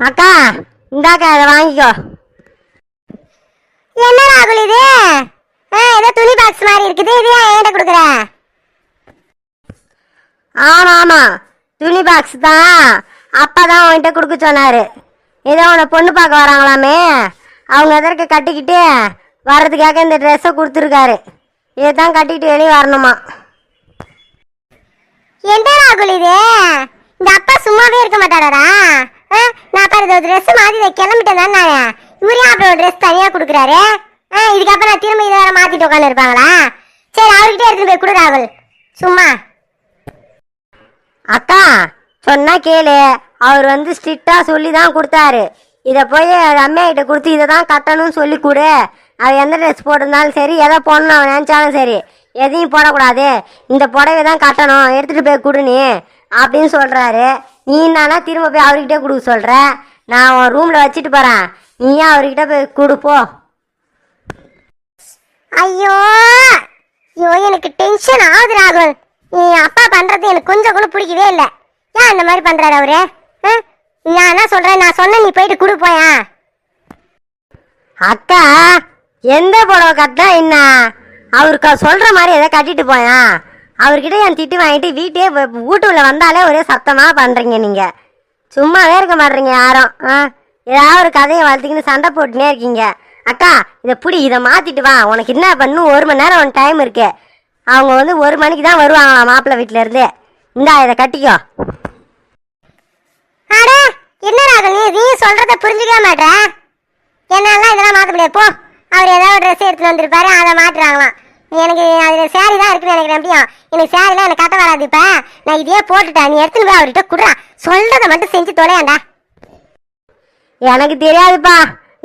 அக்கா இந்தாக்கா இதை வாங்கிக்கோ. என்ன ராகுல் இது? ஏதோ துணி பாக்ஸ் மாதிரி இருக்குது. இது ஏன் என்கிட்ட கொடுக்குற? ஆமா ஆமா. துணி பாக்ஸ் தான். அப்பா தான் உன்கிட்ட கொடுக்க சொன்னாரு. ஏதோ உன்னை பொண்ணு பார்க்க வராங்களாமே. அவங்க எதற்கு கட்டிக்கிட்டு வர்றதுக்காக இந்த ட்ரெஸ்ஸை கொடுத்துருக்காரு. இதை தான் கட்டிக்கிட்டு வெளியே வரணுமா? என்ன ராகுல் இது. இந்த அப்பா சும்மாவே இருக்க மாட்டாரா ஆ, நான் பாரு இந்த ட்ரெஸ் மாதிரி கிளம்பிட்டேன் தானே. நான் இவரே அப்புறம் ட்ரெஸ் தனியாக கொடுக்குறாரு? ஆ இதுக்கப்புறம் திரும்ப இதை வேற மாத்திட்டு உட்காந்து இருப்பாங்களா? சரி அவர்கிட்ட எடுத்துட்டு போய் கொடு ராகுல். சும்மா. அக்கா சொன்னா கேளு. அவர் வந்து ஸ்ட்ரிக்டா சொல்லி தான் கொடுத்தாரு. இதை போய் அம்மையா கிட்ட கொடுத்து இதை தான் கட்டணும்னு சொல்லி கொடு. அவன் எந்த ட்ரெஸ் போட்டிருந்தாலும் சரி எதை போடணும் அவன் நினச்சாலும் சரி எதையும் போடக்கூடாது. இந்த புடவை தான் கட்டணும் எடுத்துகிட்டு போய் கொடு நீ அப்படின்னு சொல்கிறாரு நீ என்னன்னா திரும்ப போய் அவர்கிட்ட கொடுக்க சொல்கிற நான் உன் ரூமில் வச்சுட்டு போகிறேன் நீயும் அவர்கிட்ட போய் கொடுப்போ ஐயோ! ஐயோ எனக்கு டென்ஷன் ஆகுது ராகுல் என் அப்பா பண்றது எனக்கு கொஞ்சம் கூட பிடிக்கவே இல்லை. ஏன் அந்த மாதிரி பண்றாரு அவரு? நான் என்ன சொல்றேன்? நான் சொன்ன நீ போயிட்டு கொடு போயா? அக்கா எந்த புடவை கட்டினா என்ன? அவருக்கு சொல்ற மாதிரி எதை கட்டிட்டு போயான் அவர்கிட்ட என் திட்டு வாங்கிட்டு வீட்டே வீட்டு வீட்டுக்குள்ள வந்தாலே ஒரே சத்தமா பண்றீங்க நீங்க. சும்மாவே இருக்க மாட்டீங்க யாரும். ஆ? ஏதாவது ஒரு கதையை வளர்த்துக்கின்னு சண்டை போட்டுனே இருக்கீங்க. அக்கா இதை புடி இதை மாத்திட்டு வா. உனக்கு என்ன பண்ணும் ஒரு மணி நேரம் உனக்கு டைம் இருக்கு. அவங்க வந்து ஒரு மணிக்கு தான் வருவாங்களாம் மாப்பிள்ளை வீட்டுல இருந்து. இந்தா இதை கட்டிக்கோ. அட என்ன ராகுல் நீ? நீ சொல்றத புரிஞ்சுக்கவே மாட்டேற என்னால இதெல்லாம் மாத்த முடியாது. போ. அவர் ஏதாவது ட்ரெஸ் எடுத்துட்டு வந்திருப்பாரு. அதை மாட்டுறாங்களாம் எனக்கு அதுல சேரீ தான் இருக்குன்னு நினைக்கிறேன் எப்படியும் எனக்கு சேரீலாம் எனக்கு கட்ட வராது இப்ப. நான் இதே போட்டுட்டேன் நீ எடுத்துன்னு போய் அவர்கிட்ட குடுறா. சொல்றதை மட்டும் செஞ்சு தொலையாண்டா. எனக்கு தெரியாதுப்பா.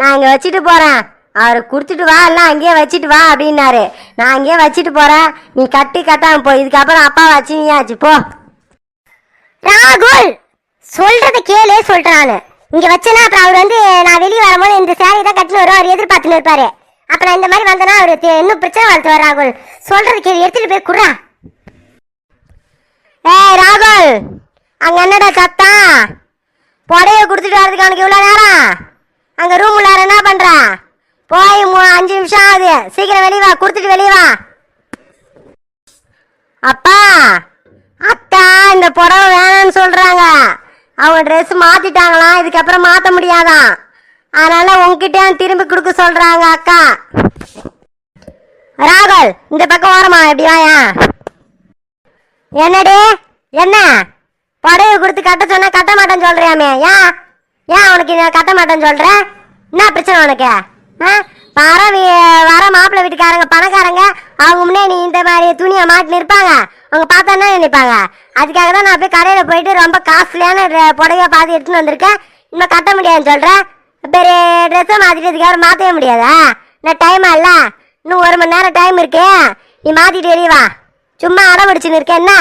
நான் இங்கே வச்சுட்டு போகிறேன் அவர் கொடுத்துட்டு வா எல்லாம் அங்கேயே வச்சுட்டு வா அப்படின்னாரு. நான் அங்கேயே வச்சுட்டு போகிறேன் நீ கட்டி கட்டாம போ. இதுக்கப்புறம் அப்பா வச்சு ஆச்சு போ. ராகுல் சொல்கிறத கேளே சொல்கிறான் இங்கே இங்க வச்சேன்னா அப்புறம் அவர் வந்து நான் வெளியே வரும்போது இந்த சேரீ தான் கட்டின்னு வரும் அவர் எதிர்பார்த்துன்னு இருப்பாரு. அப்புறம் நான் இந்த மாதிரி வந்தேன்னா அவர் இன்னும் பிரச்சனை வளர்த்து ராகுல். சொல்கிறத கேள்வி எடுத்துகிட்டு போய் குடுறா. ஏய் ராகுல் அங்கே என்னடா சத்தம்? புடைய கொடுத்துட்டு வரதுக்கு அவனுக்கு இவ்வளோ நேரம்? அங்கே ரூம் உள்ளார என்ன பண்ணுற போய் அஞ்சு நிமிஷம் ஆகுது. சீக்கிரம் வெளியே வா கொடுத்துட்டு வெளியே வா. அப்பா அத்தா இந்த புடவை வேணாம்னு சொல்றாங்க. அவங்க ட்ரெஸ் மாத்திட்டாங்களாம் இதுக்கப்புறம் மாத்த முடியாதான் அதனால உங்ககிட்ட திரும்பி கொடுக்க சொல்றாங்க அக்கா? ராகுல் இந்த பக்கம் ஓரமா எப்படி வாயா. என்னடி? என்ன? புடவை கொடுத்து கட்ட சொன்னா கட்ட மாட்டேன்னு சொல்றியாமே? ஏன்? ஏன் உனக்கு நான் கட்ட மாட்டேன்னு சொல்கிறேன் என்ன பிரச்சனை உனக்கு? ஆ? வர வீ- வர மாப்பிள்ளை வீட்டுக்காரங்க பணக்காரங்க அவங்க முன்னே நீ இந்த மாதிரி துணியை மாட்டி நிற்பாங்க அவங்க பார்த்தா என்ன நினைப்பாங்க? அதுக்காக தான் நான் போய் கடையில் போயிட்டு ரொம்ப காஸ்ட்லியான புடவைய பார்த்து எடுத்துன்னு வந்திருக்கேன். இன்னும் கட்ட முடியாதுன்னு சொல்கிறேன் பெரிய ட்ரெஸ்ஸை மாற்றிட்டதுக்காக மாற்றவே முடியாதா? இன்னும் டைம் இல்ல? இன்னும் ஒரு மணி நேரம் டைம் இருக்கு. நீ மாற்றிட்டு வெளியே வா. சும்மா அடம் பிடிச்சுன்னு இருக்கேன் என்ன?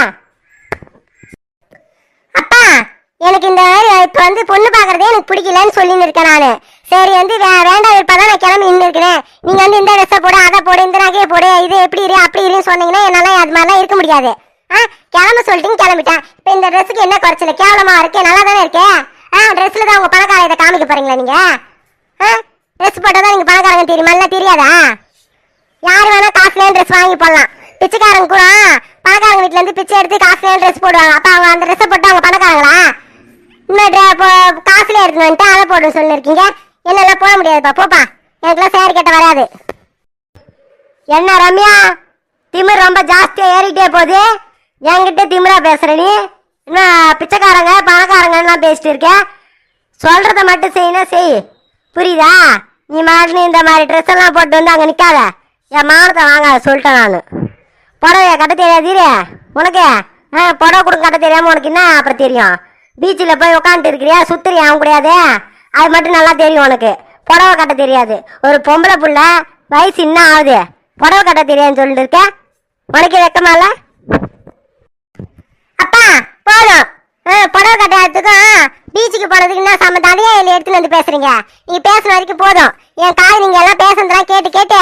எனக்கு இந்த இப்போ இப்ப வந்து பொண்ணு பாக்குறதே எனக்கு பிடிக்கலன்னு சொல்லின்னு இருக்கேன் நானு. சரி வந்து வே- வேண்டாம் இருப்பதான் நான் கிளம்பி நின்று இருக்கிறேன். நீங்க வந்து இந்த ட்ரெஸ்ஸை போடு அதை போடு இந்த நகையை போடு இது எப்படி இரு அப்படி இருன்னு சொன்னீங்கன்னா என்னால அது மாதிரிலாம் இருக்க முடியாது. ஆ கிளம்ப சொல்லிட்டு கிளம்பிட்டேன். இப்போ இந்த ட்ரெஸ்ஸுக்கு என்ன குறைச்சல? கேவலமா இருக்கேன் நல்லா தானே இருக்கேன் ஆ ட்ரெஸ்ல தான் உங்க பணக்கார இதை காமிக்க போறீங்களா நீங்க? ஆ ட்ரெஸ் போட்டால் தான் நீங்க பணக்காரங்க தெரியுமா? இல்லை தெரியாதா? யார் வேணா காசுலேயே ட்ரெஸ் வாங்கி போடலாம். பிச்சைக்காரங்க கூட பணக்காரங்க வீட்ல இருந்து பிச்சை எடுத்து காசுலேயே ட்ரெஸ் போடுவாங்க. அப்ப அவங்க அந்த ட்ரெஸ்ஸை போட்டு அவங்க பணக்காரங்களா? காசுல எடுத்துன்னு வந்துட்டு அதை போட சொல்லியிருக்கீங்க என்னெல்லாம் போட முடியாதுப்பா போப்பா. எனக்குலாம் சேர் கட்ட வராது. என்ன ரம்யா? திமிர் ரொம்ப ஜாஸ்தியா ஏறிட்டே போகுது. என்கிட்ட திமிரா பேசுற நீ? என்ன பிச்சைக்காரங்க பணக்காரங்கலாம் பேசிட்டு இருக்கேன் சொல்றத மட்டும் செய்யணும் செய். புரியுதா? நீ மாதிரி இந்த மாதிரி ட்ரெஸ் எல்லாம் போட்டு வந்து அங்கே நிற்காத என் மானத்தை வாங்காத சொல்லிட்டேன் நான். புடவைய கட்ட தெரியாது உனக்கு? ஆ புடவை கொடுக்க கட்ட தெரியாம உனக்கு என்ன அப்புறம் தெரியும்? பீச்சில் போய் உட்காந்துட்டு இருக்கிறியா சுத்துறியா? அவன் அது மட்டும் நல்லா தெரியும் உனக்கு. புடவை கட்ட தெரியாது. ஒரு பொம்பளை புள்ள வயசு என்ன ஆகுது. புடவை கட்ட தெரியாதுன்னு சொல்லிட்டு உனக்கு வெக்கமா இல்லை? அப்பா போதும். ஆ, புடவை கட்டாயத்துக்கும் பீச்சுக்கு போனதுக்கு என்ன சம்மந்தம் அதையே இதுல எடுத்துன்னு வந்து பேசுறீங்க. நீங்கள் பேசுன வரைக்கும் போதும். என் காது நீங்க எல்லாம் பேசுனதெல்லாம் கேட்டு கேட்டு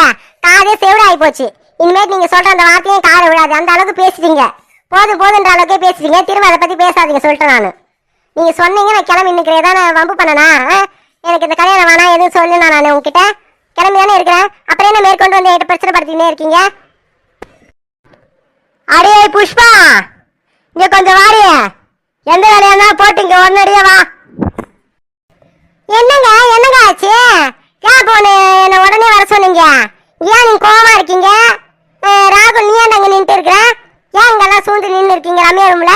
காதே செவிடாகி போச்சு. இனிமேல் நீங்க சொல்ற அந்த வார்த்தையும் காது விடாது. அந்த அளவுக்கு பேசிட்டீங்க. போதும் போதுன்ற அளவுக்கே பேசிட்டீங்க. திரும்ப அதை பத்தி பேசாதீங்க சொல்லிட்டேன் நான். நீங்க சொன்னீங்க நான் கிளம்பி நிக்கிறேன். ஏதாவது நான் வம்பு பண்ணனா? எனக்கு இந்த கல்யாணம் வேணாம் எதுவும் சொல்லு நான் உங்ககிட்ட கிளம்பி தானே இருக்கிறேன். அப்புறம் என்ன மேற்கொண்டு வந்து என்கிட்ட பிரச்சனை படுத்தினே இருக்கீங்க? அடே புஷ்பா! இங்க கொஞ்சம் வாரிய எந்த வேலையா இருந்தாலும் போட்டு இங்க உடனடியா வா. என்னங்க என்னங்க ஆச்சு? ஏன் போன. என்ன உடனே வர சொன்னீங்க. ஏன் நீங்க கோவமா இருக்கீங்க? ராகுல் நீ ஏன் அங்க நின்றுட்டு இருக்கிற? ஏன் இங்கெல்லாம் சூழ்ந்து நின்று இருக்கீங்க? ரம்யா ரூம்ல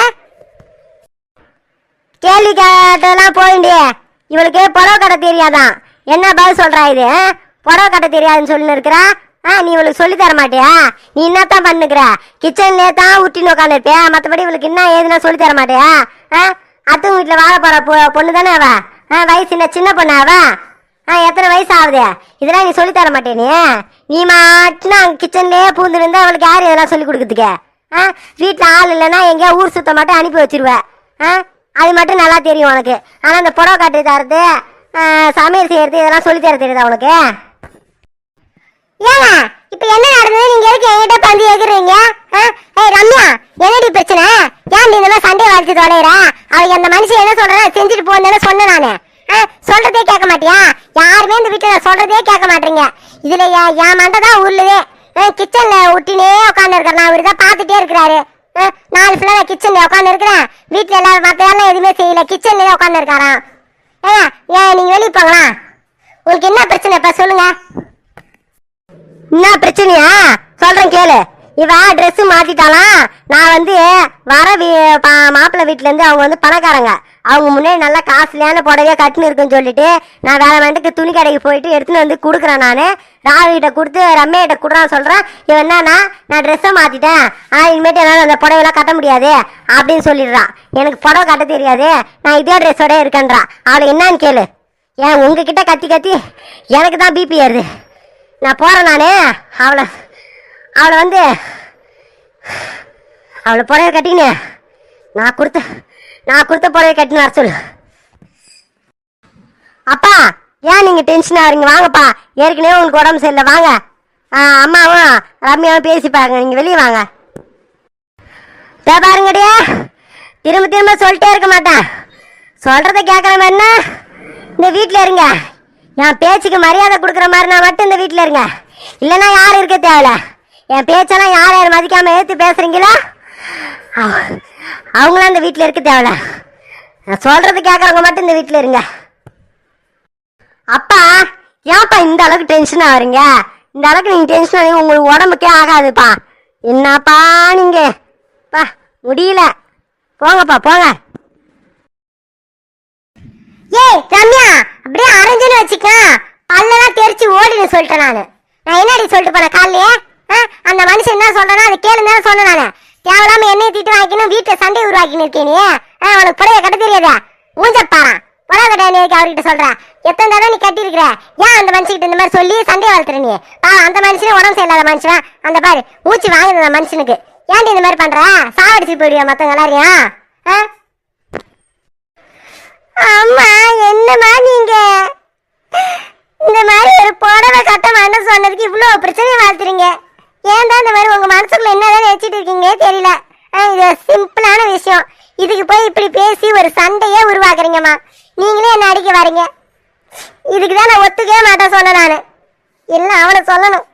கேள்வி கேட்டதெல்லாம் போயிண்டியே இவளுக்கு புடவை கட்ட தெரியாதான். என்ன பதில் சொல்றா இது ஆ? புடவை கட்ட தெரியாதுன்னு சொல்லி இருக்கிறா? ஆ நீ இவளுக்கு சொல்லி தர மாட்டியா? நீ என்னத்தான் பண்ணுக்கிற கிச்சன்லே தான் ஊட்டின்னு உட்காந்துருப்பியா மற்றபடி இவளுக்கு என்ன ஏதுன்னா சொல்லி தர மாட்டியா? ஆ? அத்து வீட்டில் வாழ போற பொ- பொண்ணு தானே அவ? ஆ வயசு என்ன சின்ன பொண்ணு அவ? ஆ எத்தனை வயசு ஆகுது? இதெல்லாம் நீ சொல்லி தர மாட்டே நீ? நீ மட்டும் கிச்சன்லேயே பூந்துருந்தா அவளுக்கு யார் இதெல்லாம் சொல்லி கொடுக்குறதுக்கு? ஆ? வீட்டில் ஆள் இல்லைன்னா எங்கேயா ஊர் சுத்த மட்டும் அனுப்பி வச்சிருவேன் ஆ? அது மட்டும் நல்லா தெரியும் உனக்கு. ஆனால் அந்த புடவை கட்டி தரது சமையல் செய்யறது இதெல்லாம் சொல்லி தர தெரியுதா உனக்கு? ஏங்க இப்போ என்ன நடந்தது? நீங்க எதுக்கு என்கிட்ட பந்து எகுறீங்க ஏய் ரம்யா என்னடி பிரச்சனை? ஏன் நீ இந்த மாதிரி சண்டை வாழ்த்து தொலைற? அவ அந்த மனுஷன் என்ன சொல்றா செஞ்சுட்டு போன்னு சொன்னேன் நானு. ஆ, சொல்றதே கேட்க மாட்டியா? யாருமே இந்த வீட்டுல சொல்றதே கேட்க மாட்டீங்க. இதுல என் என் மண்டை தான் உருளுதே. கிச்சன்ல ஒட்டினே உட்காந்து இருக்கிறேன் அவரு தான் பார்த்துட்டே இருக்கிறாரு. நாலு ஃபுல்லா நான் கிச்சன்ல உட்காந்து இருக்கிறேன் வீட்டுல எல்லாரும் மற்ற வேலை எதுவுமே செய்யல. கிச்சன்லயே உட்காந்து இருக்காராம் ஏன் ஏன் நீங்க வெளியே போங்களா உங்களுக்கு என்ன பிரச்சனை? இப்ப சொல்லுங்க. என்ன பிரச்சனையா? சொல்றேன் கேளு. இவ ட்ரெஸ் மாத்திட்டாலாம் நான் வந்து வர வீ- பா- மாப்பிள்ளை வீட்ல இருந்து அவங்க வந்து பணக்காரங்க. அவங்க முன்னாடி நல்லா காஸ்ட்லியான புடவையா கட்டுன்னு இருக்குன்னு சொல்லிட்டு நான் வேற வேண்டுக்கு துணி கடைக்கு போயிட்டு எடுத்துன்னு வந்து கொடுக்குறேன் நான். ராவிகிட்ட கொடுத்து ரம்மையிட்ட கொடுறான்னு சொல்கிறேன் இவன் என்னன்னா நான் ட்ரெஸ்ஸை மாற்றிட்டேன் ஆனால் இனிமேட்டு என்னால் அந்த புடவைலாம் கட்ட முடியாது. அப்படின்னு சொல்லிடுறான் எனக்கு புடவை கட்ட தெரியாது. நான் இதே ட்ரெஸ்ஸோட இருக்கேன்றான் அவளை என்னன்னு கேளு. ஏன் உங்ககிட்ட கத்தி கத்தி எனக்கு தான் பிபி ஏறுது. நான் போகிறேன் நான். அவளை அவளை வந்து அவளை புடவை கட்டின்னு நான் கொடுத்த நான் கொடுத்த புடவை கட்டின்னு வர சொல்லு. அப்பா ஏன் நீங்கள் டென்ஷன் ஆகிறீங்க? வாங்கப்பா. ஏற்கனவே உங்களுக்கு உடம்பு சரியில்லை. வாங்க. ஆ, அம்மாவும் ரம்யாவும் பேசி பாருங்க. நீங்கள் வெளியே வாங்க. இதோ பாருங்கடியே திரும்ப திரும்ப சொல்லிட்டே இருக்க மாட்டேன். சொல்கிறத கேட்குற மாதிரினா இந்த வீட்டில் இருங்க. என் பேச்சுக்கு மரியாதை கொடுக்குற மாதிரினா மட்டும் இந்த வீட்டில் இருங்க. இல்லைன்னா யாரும் இருக்க தேவையில்ல? என் பேச்செல்லாம் யார் யார் மதிக்காமல் ஏற்று பேசுகிறீங்களோ அவங்களாம் இந்த வீட்டில் இருக்க தேவையில்ல நான் சொல்றது கேட்குறவங்க மட்டும் இந்த வீட்டில் இருங்க. அப்பா ஏன்ப்பா இந்த அளவுக்கு டென்ஷன் ஆகுறீங்க இந்த அளவுக்கு நீங்கள் டென்ஷன் ஆகி உங்களுக்கு உடம்புக்கே ஆகாதுப்பா. என்னப்பா நீங்கள் பா முடியல. போங்கப்பா போங்க. ஏய் ரம்யா அப்படியே அரைஞ்சுன்னு வச்சுக்க. பல்லெல்லாம் தெரிச்சு ஓடின்னு சொல்லிட்டேன் நான். நான் என்னடி சொல்லிட்டு போனேன் காலையே அந்த மனுஷன் என்ன சொல்றனா அதை கேளுங்க சொன்னேன் நானு. தேவையில்லாம என்னைய திட்டு வாங்கிக்கணும் வீட்டுல சண்டை உருவாக்கின்னு இருக்கே நீ. ஆ, உனக்கு கட்ட தெரியாதா? ஊஞ்சப்பாரா புடவை கட்ட நீ அவர்கிட்ட சொல்ற. எத்தனை தடவை நீ கட்டி இருக்கிற ஏன் அந்த மனுஷகிட்ட இந்த மாதிரி சொல்லி சண்டை வளர்த்துற நீ? ஆ, அந்த மனுஷனே உடம்பு சரியில்லாத மனுஷன்? அந்த பாரு மூச்சு வாங்குது அந்த மனுஷனுக்கு. ஏன்டி இந்த மாதிரி பண்ற? சாவடிச்சு போயிடுவியா மத்தவங்க எல்லாரையும்? ஆ? அம்மா என்னம்மா நீங்க? இந்த மாதிரி ஒரு புடவை கட்ட வேண்டாம் சொன்னதுக்கு இவ்வளோ பிரச்சனையை வளர்த்துறீங்க. ஏன் தான் இந்த மாதிரி உங்கள் மனசுக்குள்ள என்னதான் நினைச்சிட்டு இருக்கீங்களே தெரியல. ஆ, இது சிம்பிளான விஷயம். இதுக்கு போய் இப்படி பேசி ஒரு சண்டையே உருவாக்குறீங்கம்மா. நீங்களே என்ன அடிக்க வரீங்க? இதுக்கு தான் நான் ஒத்துக்கவே மாட்டேன் சொன்னேன் நான். இல்லை அவனை சொல்லணும்.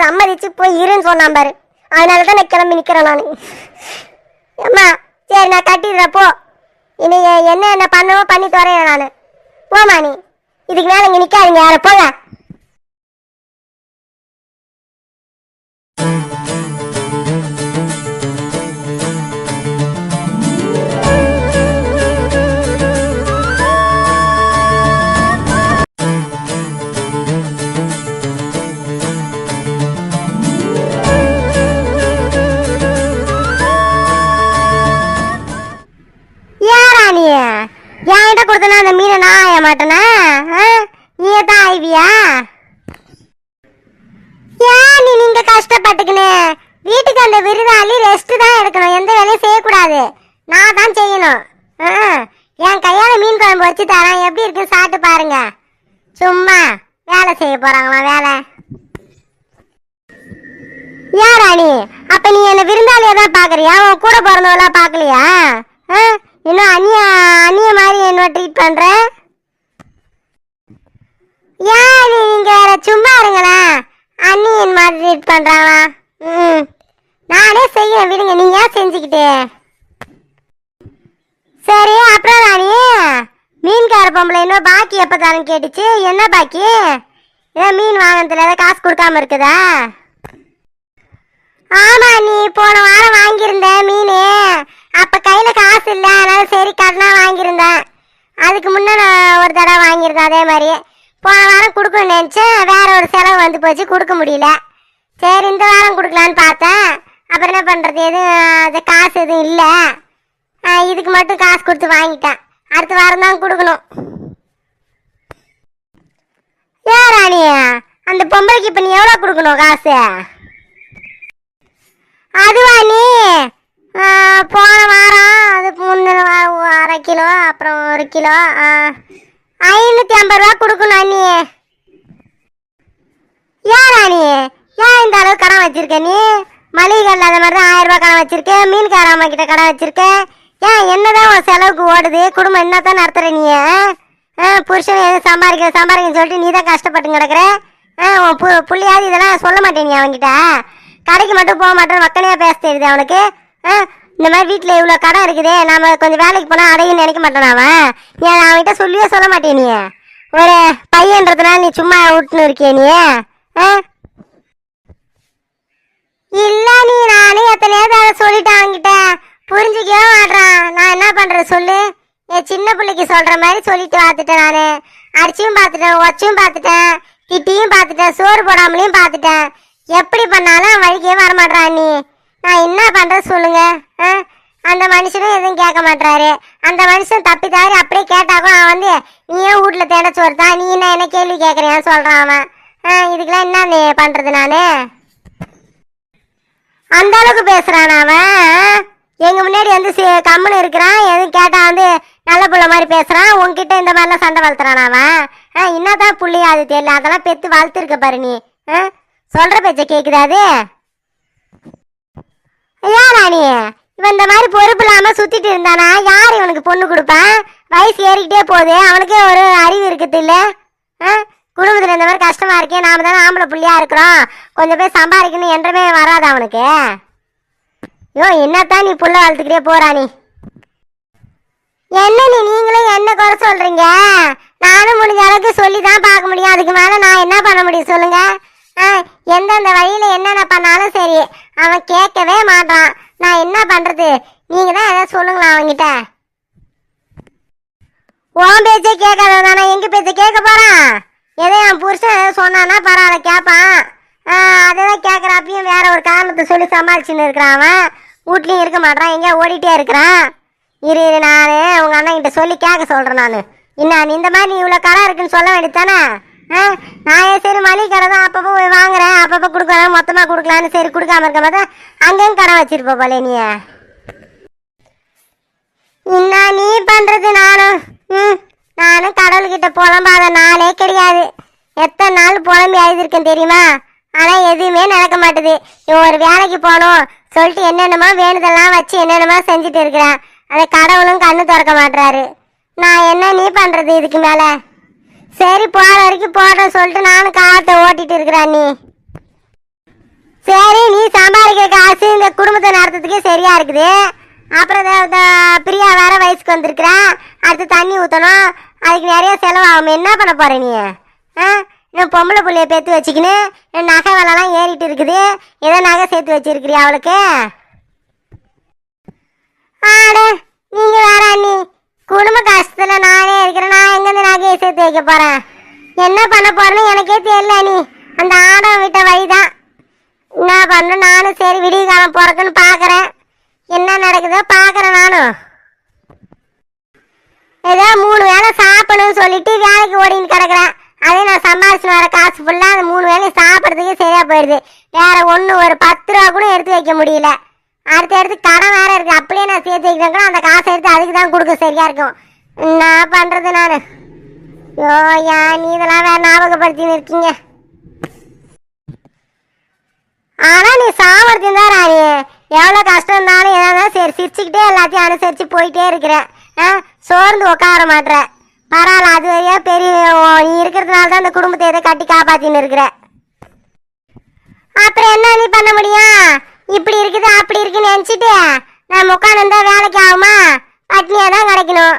சம்மதிச்சு போய் இருன்னு சொன்னான் பாரு. அதனால தான் நான் கிளம்பி நிற்கிறேன் நான். அம்மா சரி நான் கட்டிடுறேன் போ. இனி என்ன என்ன பண்ணவோ பண்ணி தரேன் நான். போமா நீ. இதுக்கு மேலே இங்கே நிற்காதீங்க யாரை போங்க. பாருங்க. சும்மா வேலை செய்ய போறாங்களா வேலை. ஏன் ராணி அப்ப நீ என்ன விருந்தாளியா தான் பாக்குறியா? உன் கூட பிறந்தவெல்லாம் பாக்கலையா? ஆ? இன்னும் அந்நிய அந்நிய மாதிரி என்ன ட்ரீட் பண்ற? ஏன் நீ நீங்க வேற? சும்மா இருங்களா அண்ணியன் மாதிரி ட்ரீட் பண்றாங்களா? ம். நானே செய்யறேன் விடுங்க. நீங்க ஏன் செஞ்சுக்கிட்டு? சரி அப்புறம் ராணி. மீன்கார பொம்பளை இன்னும் பாக்கி எப்போ தரேன்னு கேட்டுச்சு? என்ன பாக்கி? ஏதோ மீன் வாங்கினதுல ஏதோ காசு கொடுக்காம இருக்குதா? ஆமா நீ போன வாரம் வாங்கியிருந்த மீன். அப்ப கையில காசு இல்ல அதனால சரி கடனா வாங்கியிருந்தேன் அதுக்கு முன்ன நான் ஒரு தடவை வாங்கியிருந்தேன் அதே மாதிரி. போன வாரம் கொடுக்கணும்னு நினைச்சேன் வேற ஒரு செலவு வந்து போச்சு கொடுக்க முடியல. சரி இந்த வாரம் கொடுக்கலான்னு பார்த்தேன். அப்புறம் என்ன பண்றது? எதுவும் காசு எதுவும் இல்லை. இதுக்கு மட்டும் காசு கொடுத்து வாங்கிட்டேன். அடுத்த வாரம் தான் கொடுக்கணும். ஏன் ராணி? அந்த பொம்பளைக்கு இப்போ நீ எவ்வளோ கொடுக்கணும் காசு? அதுவா நீ? போன வாரம் அது முந்தின வாரம் ஒரு அரை கிலோ அப்புறம் ஒரு கிலோ ஐநூற்றி ஐம்பது ரூபா கொடுக்கணும் அண்ணி. ஏன் ராணி? ஏன் இந்த அளவு கடன் வச்சிருக்க நீ? மளிகை கடையில் அந்த மாதிரி தான் ஆயிரம் ரூபாய் கடன் வச்சிருக்கேன் மீன்கார அம்மா கிட்ட கடன் வச்சிருக்கேன் ஏன் என்னதான் உன் செலவுக்கு ஓடுது? குடும்பம் என்னதான் நடத்துற நீ ஆ? புருஷன் எதுவும் சம்பாதிக்க சம்பாதிக்கன்னு சொல்லிட்டு நீ தான் கஷ்டப்பட்டு கிடக்குற? ஆ, உன் பு புள்ளியாவது இதெல்லாம் சொல்ல மாட்டேன் நீ அவன்கிட்ட. கடைக்கு மட்டும் போக மாட்டேன் வக்கனையா பேச தெரியுது அவனுக்கு. ஆ, இந்த மாதிரி வீட்டில் இவ்வளோ கடை இருக்குது நாம கொஞ்சம் வேலைக்கு போனால் அடையும் நினைக்க மாட்டான் அவன்? நீ அதை அவன்கிட்ட சொல்லியே சொல்ல மாட்டேன் நீ. ஒரு பையன்றதுனால நீ சும்மா விட்டுன்னு இருக்கிய நீ. ஆ? இல்லை நீ நானே எத்தனையாவது அதை சொல்லிட்டேன் அவன்கிட்ட. புரிஞ்சுக்கவே மாட்டான் நான் என்ன பண்ணுறது சொல்லு? என் சின்ன பிள்ளைக்கு சொல்ற மாதிரி சொல்லிட்டு பார்த்துட்டேன் நானு. அடிச்சும் பார்த்துட்டேன் ஒச்சும் பார்த்துட்டேன் திட்டியும் பார்த்துட்டேன் சோறு போடாமலையும் பார்த்துட்டேன். எப்படி பண்ணாலும் அவன் வழிக்கே வரமாட்டான் நீ. நான் என்ன பண்றது சொல்லுங்க ஆ? அந்த மனுஷனும் எதுவும் கேட்க மாட்டாரு அந்த மனுஷன் தப்பி தவறி அப்படியே கேட்டாக்கும் அவன் வந்து நீ ஏன் வீட்ல தேட சோறுதா நீ என்ன என்ன கேள்வி கேட்குறியான்னு சொல்கிறான் அவன். ஆ, இதுக்கெல்லாம் என்ன நீ நான் நானு? அந்த அளவுக்கு பேசுகிறான் அவன் எங்க முன்னாடி வந்து கம்முன்னு இருக்கிறான். எதுவும் கேட்டா வந்து நல்ல புள்ள மாதிரி பேசுறான். உன்கிட்ட இந்த மாதிரிலாம் சண்டை வளர்த்துறான் அவன்? ஆ, என்னதான் புள்ளியா அது தெரியல. அதெல்லாம் பெத்து வளர்த்துருக்க பாரு நீ. ஆ? சொல்ற பேச்ச கேக்குதா அது? ஏன் ராணி? இவன் இந்த மாதிரி பொறுப்பு இல்லாம சுத்திட்டு இருந்தானா? யார் இவனுக்கு பொண்ணு கொடுப்பான் வயசு ஏறிக்கிட்டே போகுது. அவனுக்கே ஒரு அறிவு இருக்குது இல்ல? ஆ? இந்த மாதிரி கஷ்டமா இருக்கேன் நாம தானே ஆம்பளை புள்ளியா இருக்கிறோம். கொஞ்சம் போய் சம்பாதிக்கணும் என்றமே வராது அவனுக்கு. ஐயோ என்னத்தான் நீ புள்ள வளர்த்துக்கிட்டே போறா நீ? என்ன நீ நீங்களும் என்ன குறை சொல்றீங்க? நானும் முடிஞ்ச அளவுக்கு சொல்லி தான் பார்க்க முடியும். அதுக்கு மேல நான் என்ன பண்ண முடியும் சொல்லுங்க? ஆ, எந்தெந்த வழியில என்னென்ன பண்ணாலும் சரி அவன் கேட்கவே மாட்டான். நான் என்ன பண்றது? நீங்க தான் ஏதாவது சொல்லுங்களா அவன்கிட்ட. உன் பேச்சே கேட்காத தானே எங்க பேச்ச கேட்க போறான்? எதோ என் புருஷன் ஏதோ சொன்னான்னா பரவாயில்ல கேட்பான். அதான் கேட்குறாப்பையும் வேற ஒரு காரணத்தை சொல்லி சமாளிச்சுன்னு இருக்கிறான் அவன். வீட்லயும் இருக்க மாட்டான் எங்கேயோ ஓடிட்டே இருக்கிறான். இரு இரு நான் அவங்க அண்ணன் கிட்ட சொல்லி கேட்க சொல்கிறேன் நான். என்ன நீ இந்த மாதிரி நீ இவ்வளோ கடன் இருக்குன்னு சொல்ல வேண்டியது தானே நான் சரி மளிகை கடை தான் அப்பப்போ போய் வாங்குறேன் அப்பப்போ கொடுக்குறேன் மொத்தமாக கொடுக்கலான்னு சரி கொடுக்காம இருக்க மாதிரி அங்கேயும் கடை வச்சிருப்ப போல நீ. என்ன நீ பண்ணுறது நானும் ம் நானும் கடவுள்கிட்ட புலம்பாத நாளே கிடையாது. எத்தனை நாள் புலம்பி எழுதியிருக்கேன் தெரியுமா? ஆனால் எதுவுமே நடக்க மாட்டுது. இவன் ஒரு வேலைக்கு போகணும் சொல்லிட்டு என்னென்னமோ வேணுதெல்லாம் வச்சு என்னென்னமோ செஞ்சுட்டு இருக்கிறேன் அதை கடவுளும் கண்ணு திறக்க மாட்றாரு. நான் என்ன நீ பண்ணுறது இதுக்கு மேலே? சரி போகிற வரைக்கும் போட்டோம் சொல்லிட்டு நானும் காட்டை ஓட்டிட்டு இருக்கிறேன் நீ. சரி நீ சம்பாதிக்கிற காசு இந்த குடும்பத்தை நடத்துறதுக்கே சரியா இருக்குது. அப்புறம் இந்த பிரியா வேற வயசுக்கு வந்திருக்கிறேன் அடுத்து தண்ணி ஊற்றணும் அதுக்கு நிறைய செலவாகும். என்ன பண்ண போகிற நீ? ஆ? பொம்பளை பிள்ளைய பேத்து வச்சுக்கின்னு என் நகை விலைலாம் ஏறிட்டு இருக்குது. ஏதோ நகை சேர்த்து வச்சிருக்கிறியா அவளுக்கு? ஆட நீங்க வேற அண்ணி. குடும்ப கஷ்டத்துல நானே இருக்கிறேன். நான் எங்கேருந்து நகையை சேர்த்து வைக்க போறேன்? என்ன பண்ண போறேன்னு எனக்கே தெரியல நீ அந்த ஆடம் விட்ட வழிதான். என்ன பண்ண நானும் சரி விடிய காலம் பிறக்குன்னு பார்க்குறேன் என்ன நடக்குதோ பார்க்குறேன் நானும் ஏதோ மூணு வேளை சாப்பிடணும்னு சொல்லிட்டு வேலைக்கு ஓடின்னு கிடக்குறேன். அதே நான் சம்பாரிச்சு வர காசு ஃபுல்லாக அந்த மூணு வேலையும் சாப்பிட்றதுக்கே சரியாக போயிடுது. வேற ஒன்று ஒரு பத்து ரூபா கூட எடுத்து வைக்க முடியல. அடுத்து அடுத்து கடன் வேற இருக்கு. அப்படியே நான் சேர்த்து வைக்கிறேன் கூட அந்த காசை எடுத்து அதுக்கு தான் கொடுக்க சரியா இருக்கும். நான் பண்ணுறது நான்? ஐயோ யா நீ இதெல்லாம் வேற ஞாபகப்படுத்தின்னு இருக்கீங்க. ஆனால் நீ சாமர்த்தியம் தான் ராணி. எவ்வளோ கஷ்டம் இருந்தாலும் ஏதாவது சரி சிரிச்சுக்கிட்டே எல்லாத்தையும் அனுசரித்து போயிட்டே இருக்கிறேன். ஆ, சோர்ந்து உட்கார மாட்டேறேன் பரவாயில்ல அது வரையா பெரிய ஓ- நீ இருக்கிறதுனால தான் இந்த குடும்பத்தை எதை கட்டி காப்பாத்தின்னு இருக்கிற. அப்புறம் என்ன நீ பண்ண முடியும்? இப்படி இருக்குது அப்படி இருக்குன்னு நினச்சிட்டு நான் உட்காந்து வேலைக்கு ஆகுமா? பட்னியாக தான் கிடைக்கணும்.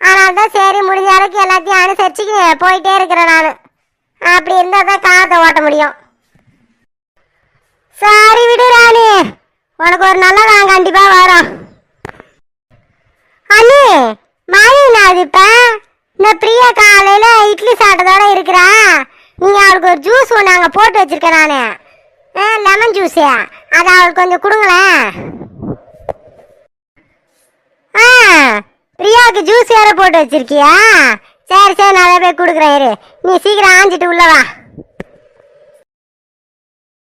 அதனால தான் சரி முடிஞ்ச அளவுக்கு எல்லாத்தையும் அனுசரிச்சு போயிட்டே இருக்கிறேன் நான். அப்படி இருந்தால் தான் காலத்தை ஓட்ட முடியும். சரி விடு ராணி. உனக்கு ஒரு நல்ல நான் கண்டிப்பாக வரோம். அண்ணி மணி அது இப்போ இந்த பிரியா காலையில இட்லி சாப்பிட்டதோட இருக்கிறா நீங்க அவளுக்கு ஒரு ஜூஸ் ஒன்று அங்கே போட்டு வச்சிருக்கேன் நான். லெமன் ஜூஸு அதை அவளுக்கு கொஞ்சம் கொடுங்களேன். ஆ பிரியாவுக்கு ஜூஸ் வேறு போட்டு வச்சிருக்கியா? சரி சரி நான் போய் கொடுக்குறேன் இரு. நீ சீக்கிரம் ஆஞ்சிட்டு உள்ளவா